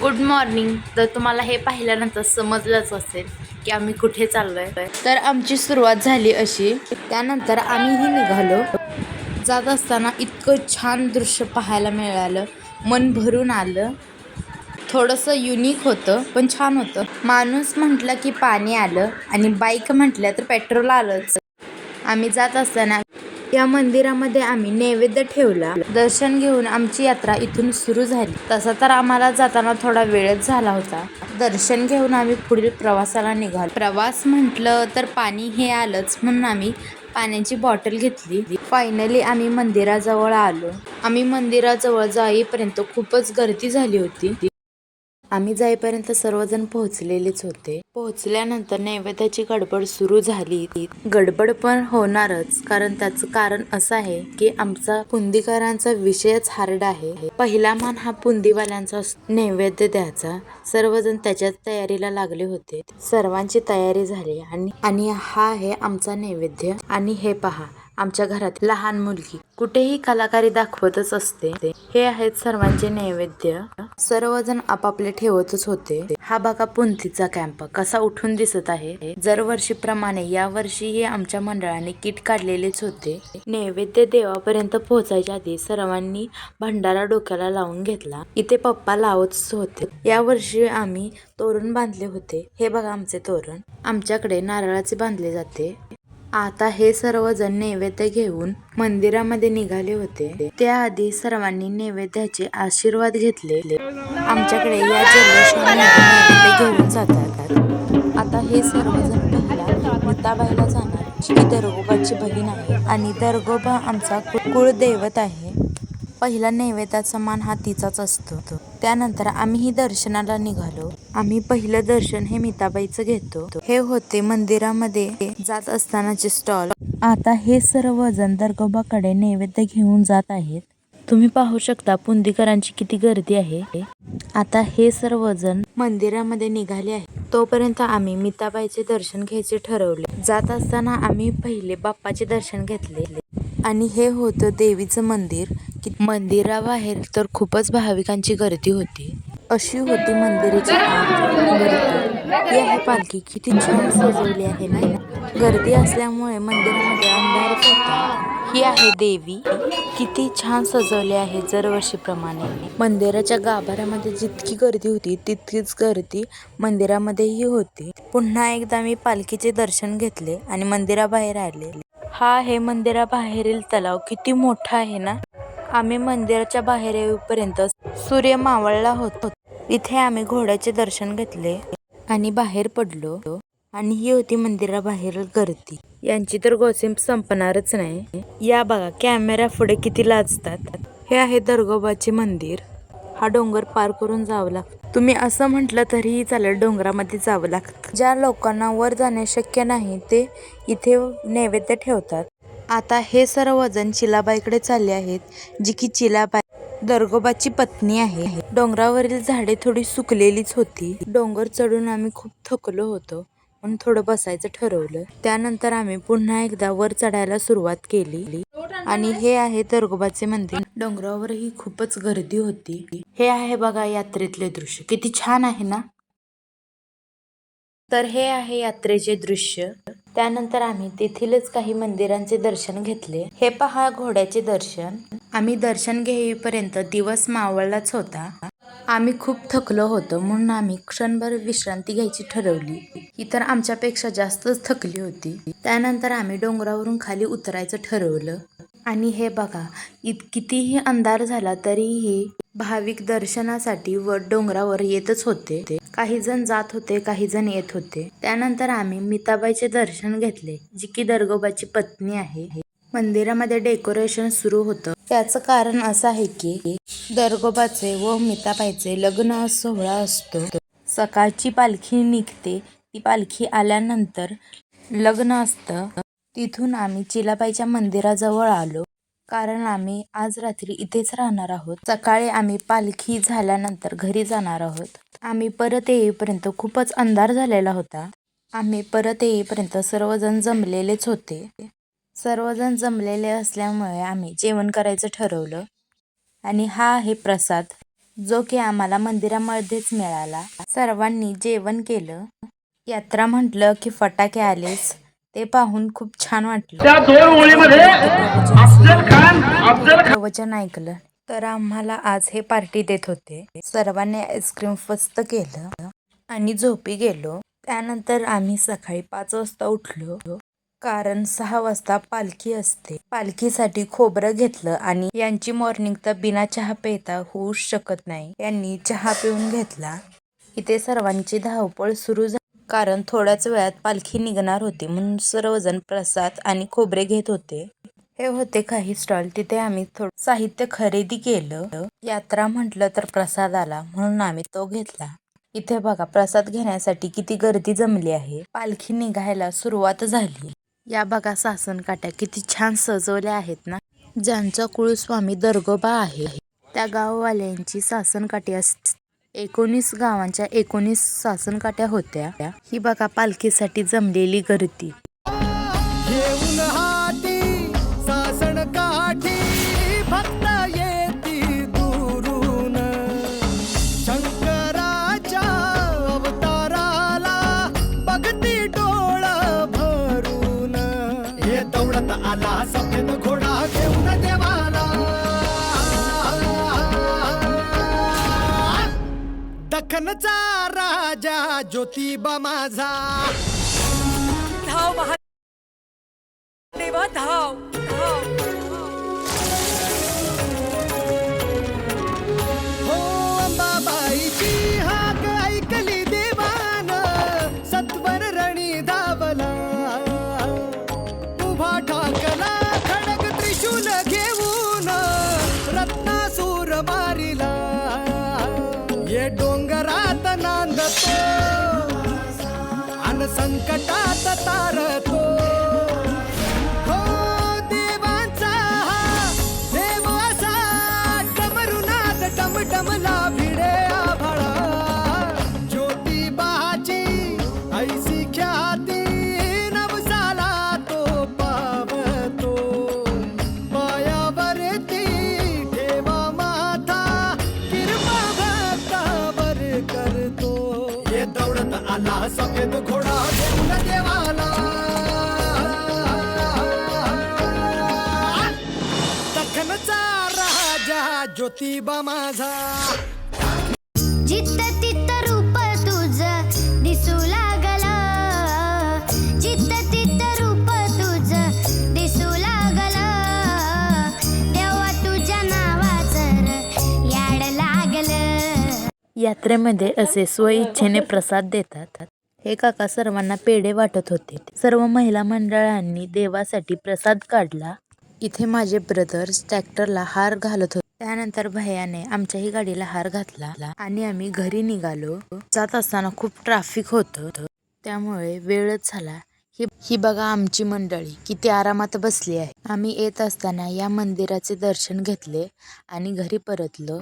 Good morning तर तुम्हाला हे पाहिल्यानंतर समजलंच असेल की आम्ही कुठे चाललोय. तर आमची सुरुवात झाली अशी. त्यानंतर आम्हीही निघालो. जात असताना इतकं छान दृश्य पाहायला मिळालं. मन भरून आलं. थोडंसं युनिक होतं पण छान होतं. माणूस म्हटलं की पाणी आलं आणि बाईक म्हटलं तर पेट्रोल आलंच. आम्ही जात असताना या मंदिरामध्ये आम्ही नैवेद्य ठेवला. दर्शन घेऊन आमची यात्रा इथून सुरू झाली. तसा तर आम्हाला जाताना थोडा वेळच झाला होता. दर्शन घेऊन आम्ही पुढील प्रवासाला निघालो. प्रवास म्हटलं तर पाणी हे आलंच म्हणून आम्ही पाण्याची बॉटल घेतली. फायनली आम्ही मंदिराजवळ आलो. आम्ही मंदिराजवळ जाईपर्यंत खूपच गर्दी झाली होती. आम्ही जाईपर्यंत सर्वजण पोहोचलेलेच होते. पोहोचल्यानंतर नैवेद्याची गडबड सुरू झाली. गडबड पण होणारच कारण त्याचं कारण असं आहे की आमचा पुंदीकरांचा विषयच हार्ड आहे. पहिला मान हा पुंदीवाल्यांचा नैवेद्य द्यायचा. सर्वजण त्याच्या तयारीला लागले होते. सर्वांची तयारी झाली आणि आणि हा आहे आमचा नैवेद्य. आणि हे पहा आमच्या घरात लहान मुलगी. कुठेही कलाकारी दाखवतच असते. हे आहेत सर्वांचे नैवेद्य. सर्वजण आपापले ठेवतच होते. हा बघा पुंथीचा कॅम्प कसा उठून दिसत आहे. दरवर्षीप्रमाणे या वर्षीही आमच्या मंडळाने किट काढलेलेच होते. नैवेद्य देवापर्यंत पोहोचायच्या आधी सर्वांनी भंडारा डोक्याला लावून घेतला. इथे पप्पा लावतच होते. या वर्षी आम्ही तोरण बांधले होते. हे बघा आमचे तोरण. आमच्याकडे नारळाचे बांधले जाते. आता हे सर्वजण नैवेद्य घेऊन मंदिरामध्ये निघाले होते. त्याआधी सर्वांनी नैवेद्याचे आशीर्वाद घेतले. आमच्याकडे या नैवेद्य घेऊन जातात. आता हे सर्वजण पहिला. मुताबाईला जाणार जी दरगोबाची बहीण आहे आणि दरगोबा आमचा कुळदैवत आहे. पहिला नैवेद्याचा मान हा तिचाच असतो. त्यानंतर आम्हीही दर्शनाला निघालो. आम्ही पहिलं दर्शन हे मिताबाईचं घेतो. हे होते मंदिरामध्ये जात असतानाचे स्टॉल. आता हे सर्व वजन दरगोबाकडे नैवेद्य घेऊन जात आहेत. तुम्ही पाहू शकता पुंदीकरांची किती गर्दी आहे. आता हे सर्वजण मंदिरामध्ये निघाले आहे तोपर्यंत आम्ही मिताबाईचे दर्शन घ्यायचे ठरवले. जात असताना आम्ही पहिले बाप्पाचे दर्शन घेतले. आणि हे होतं देवीचं मंदिर. मंदिराबाहेर तर खूपच भाविकांची गर्दी होती. अशी होती मंदिराची गर्दी आहे पालखी किती छान सजवली आहे ना? गर्दी असल्यामुळे मंदिरामध्ये अंधारच होता. ही आहे देवी. किती छान सजवली आहे दरवर्षीप्रमाणे. मंदिराच्या गाभाऱ्यामध्ये जितकी गर्दी होती तितकीच गर्दी मंदिरामध्येही होती. पुन्हा एकदा मी पालखीचे दर्शन घेतले आणि मंदिराबाहेर आले. हा आहे मंदिराबाहेरील तलाव. किती मोठा आहे ना? आम्ही मंदिराच्या बाहेर येऊपर्यंत सूर्य मावळला होतो इथे आम्ही घोड्याचे दर्शन घेतले आणि बाहेर पडलो. आणि ही होती मंदिराबाहेर गर्दी. यांची तर गोसिम संपणारच नाही. या बघा कॅमेरा पुढे किती लाजतात. हे आहे दर्गोबाचे मंदिर. हा डोंगर पार करून जावं लागतं. तुम्ही असं म्हटलं तरीही चालेल डोंगरामध्ये जावं लागतं. ज्या लोकांना वर जाणे शक्य नाही ते इथे नैवेद्य ठेवतात. आता हे सर्वजण चिलाबाईकडे चालले आहेत जी की चिलाबाई दरगोबाची पत्नी आहे. डोंगरावरील झाडे थोडी सुकलेलीच होती. डोंगर चढून आम्ही खूप थकलो होतो म्हणून थोडं बसायचं ठरवलं. त्यानंतर आम्ही पुन्हा एकदा वर चढायला सुरुवात केली. आणि हे आहे दरगोबाचे मंदिर. डोंगरावरही खूपच गर्दी होती. हे आहे बघा यात्रेतले दृश्य. किती छान आहे ना? तर हे आहे यात्रेचे दृश्य. त्यानंतर आम्ही तेथीलच काही मंदिरांचे दर्शन घेतले. हे पहा घोड्याचे दर्शन. आम्ही दर्शन घेईपर्यंत दिवस मावळलाच होता. आम्ही खूप थकलो होतो म्हणून आम्ही क्षणभर विश्रांती घ्यायची ठरवली. ही तर आमच्यापेक्षा जास्तच थकली होती. त्यानंतर आम्ही डोंगरावरून खाली उतरायचं ठरवलं. आणि हे बघा इत कितीही अंधार झाला तरीही भाविक दर्शनासाठी व डोंगरावर येतच होते. काही जण जात होते काही जण येत होते. त्यानंतर आम्ही मिताबाईचे दर्शन घेतले जी की दर्गोबाची पत्नी आहे. मंदिरामध्ये डेकोरेशन सुरू होतं. त्याचं कारण असं आहे की दर्गोबाचे व मिताबाईचे लग्न सोहळा असतो. सकाळची पालखी निघते. ती पालखी आल्यानंतर लग्न असतं. तिथून आम्ही चिलाबाईच्या मंदिराजवळ आलो. कारण आम्ही आज रात्री इथेच राहणार आहोत. सकाळी आम्ही पालखी झाल्यानंतर घरी जाणार आहोत. आम्ही परत येईपर्यंत खूपच अंधार झालेला होता. आम्ही परत येईपर्यंत सर्वजण जमलेलेच होते. सर्वजण जमलेले असल्यामुळे आम्ही जेवण करायचं ठरवलं. आणि हा आहे प्रसाद जो की आम्हाला मंदिरामध्येच मिळाला. सर्वांनी जेवण केलं. यात्रा म्हटलं की फटाके आलेच. ते पाहून खूप छान वाटलं. त्या दोन ओळीमध्ये अफजल खान अफजल प्रवचन ऐकलं. तर आम्हाला आज हे पार्टी देत होते. सर्वांनी आईस्क्रीम फस्त केलं आणि झोपी गेलो. त्यानंतर आम्ही सकाळी पाच वाजता उठलो. कारण सहा वाजता पालखी असते. पालखीसाठी खोबरं घेतलं आणि यांची मॉर्निंग तर बिना चहा पिता होऊच शकत नाही. यांनी चहा पिऊन घेतला. इथे सर्वांची धावपळ सुरू झाली. कारण थोड्याच वेळात पालखी निघणार होती म्हणून सर्वजण प्रसाद आणि खोबरे घेत होते. हे होते काही स्टॉल. तिथे आम्ही थोडं साहित्य खरेदी केलं. यात्रा म्हटलं तर प्रसाद आला म्हणून आम्ही तो घेतला. इथे बघा प्रसाद घेण्यासाठी किती गर्दी जमली आहे. पालखी निघायला सुरुवात झाली. या बघा सासन काट्या किती छान सजवल्या आहेत ना. ज्यांचा कुळस्वामी दर्गोबा आहे. त्या गाववाल्यांची सासन काठी असते. एकोणीस गावांच्या एकोणीस सासन काट्या होत्या. ही बघा पालखीसाठी जमलेली गर्दी. घेऊन दखनचा राजा ज्योतिबा माझा. संकटात तारतो. सफेद घोडा घेऊन देवाला. दखनचा राजा ज्योतिबा माझा. जित्त तित्त रूप तुझ दिसू लागला. जित्त तित्त रूप तुझ दिसू लागला. तेव्हा तुझ्या नावाचं याड लागलं. यात्रेमध्ये असे स्वइच्छेने प्रसाद देतात. हे काका सर्वांना पेढे वाटत होते. सर्व महिला मंडळांनी देवासाठी प्रसाद काढला. इथे माझे ब्रदर्स ट्रॅक्टरला हार घालत होते. त्यानंतर भयाने आमच्याही गाडीला हार घातला आणि आम्ही घरी निघालो. जात असताना खूप ट्रॅफिक होतं. त्यामुळे वेळच झाला. ही ही बघा आमची मंडळी किती आरामात बसली आहे. आम्ही येत असताना या मंदिराचे दर्शन घेतले आणि घरी परतलो.